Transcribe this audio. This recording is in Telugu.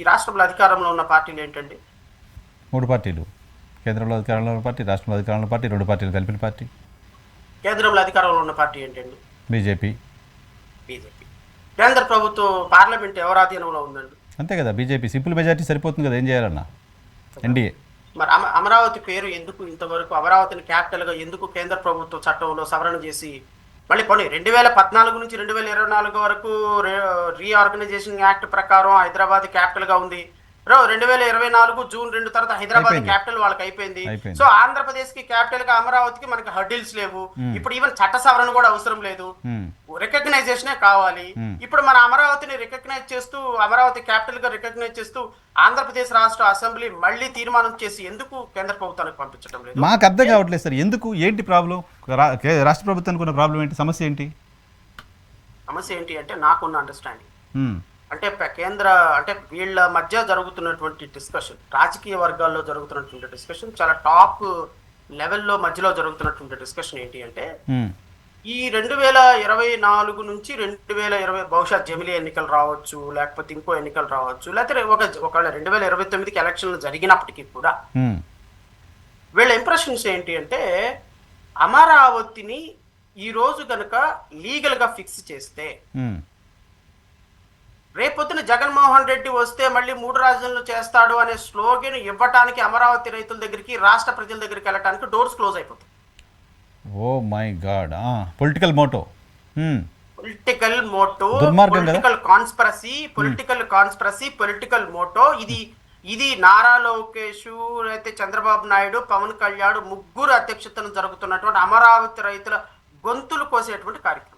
ఈ రాష్ట్రంలో అధికారంలో ఉన్న పార్టీలు ఏంటండి? మూడు పార్టీలు. కేంద్రంలో అధికారంలో ఉన్న పార్టీ రాష్ట్రంలో అధికారంలో ఉన్న పార్టీ రెండు పార్టీలు కలిపిన పార్టీ. కేంద్రంలో అధికారంలో ఉన్న పార్టీ ఏంటండి? బీజేపీ. బీజేపీ. కేంద్ర ప్రభుత్వం పార్లమెంట్ ఎవరి ఆధీనంలో ఉందండి? అంతే కదా బీజేపీ. సింపుల్ మెజార్టీ సరిపోతుంది కదా ఏం చేయాలన్నా? ఎన్డీఏ. మరి అమ అమరావతి పేరు ఎందుకు ఇంతవరకు అమరావతిని క్యాపిటల్గా ఎందుకు కేంద్ర ప్రభుత్వ చట్టంలో సవరణ చేసి మళ్ళీ కొన్ని రెండు వేల పద్నాలుగు నుంచి రెండు వేల ఇరవై నాలుగు వరకు రీఆర్గనైజేషన్ యాక్ట్ ప్రకారం హైదరాబాద్ క్యాపిటల్గా ఉంది. రో రెండు వేల ఇరవై నాలుగు జూన్ రెండు తర్వాత హైదరాబాద్. క్యాపిటల్ వాళ్ళకి అయిపోయింది. సో ఆంధ్రప్రదేశ్కి క్యాపిటల్గా అమరావతికి మనకి హర్డిల్స్ లేవు. ఇప్పుడు ఈవెన్ చట్ట సవరణ కూడా అవసరం లేదు. రికగ్నైజేషనే కావాలి. ఇప్పుడు మన అమరావతిని రికగ్నైజ్ చేస్తూ అమరావతి క్యాపిటల్గా రికగ్నైజ్ చేస్తూ ఆంధ్రప్రదేశ్ రాష్ట్ర అసెంబ్లీ మళ్ళీ తీర్మానం చేసి ఎందుకు కేంద్ర ప్రభుత్వానికి పంపించడం లేదు? మాకు అర్థం కావట్లేదు సార్. ఎందుకు? ఏంటి ప్రాబ్లం? రాష్ట్ర ప్రభుత్వానికి ఉన్న ప్రాబ్లం ఏంటి సమస్య ఏంటి సమస్య ఏంటి అంటే నాకున్న అండర్స్టాండింగ్. అంటే కేంద్ర అంటే వీళ్ళ మధ్య జరుగుతున్నటువంటి డిస్కషన్ రాజకీయ వర్గాల్లో జరుగుతున్నటువంటి డిస్కషన్ చాలా టాప్ లెవెల్లో మధ్యలో జరుగుతున్నటువంటి డిస్కషన్ ఏంటి అంటే. ఈ రెండు వేల ఇరవై నాలుగు నుంచి రెండు వేల ఇరవై బహుశా జమిలీ ఎన్నికలు రావచ్చు లేకపోతే ఇంకో ఎన్నికలు రావచ్చు లేకపోతే ఒక ఒకవేళ రెండు వేల ఇరవై తొమ్మిదికి ఎలక్షన్లు జరిగినప్పటికీ కూడా. వీళ్ళ ఇంప్రెషన్స్ ఏంటి అంటే అమరావతిని ఈ రోజు గనుక లీగల్గా ఫిక్స్ చేస్తే. రేపొద్దున జగన్మోహన్ రెడ్డి వస్తే మళ్ళీ మూడు రాజధానులు చేస్తాడు అనే స్లోగన్ ఇవ్వటానికి అమరావతి రైతుల దగ్గరికి రాష్ట్ర ప్రజల దగ్గరికి వెళ్ళటానికి డోర్స్ క్లోజ్ అయిపోతాయి ఓ my god political motto. Political motto? Political conspiracy political conspiracy political motto ఇది ఇది నారా లోకేష్ అయితే చంద్రబాబు నాయుడు పవన్ కళ్యాణ్ ముగ్గురు అధ్యక్షతను జరుగుతున్నటువంటి అమరావతి రైతుల గొంతులు కోసేటువంటి కార్యక్రమం.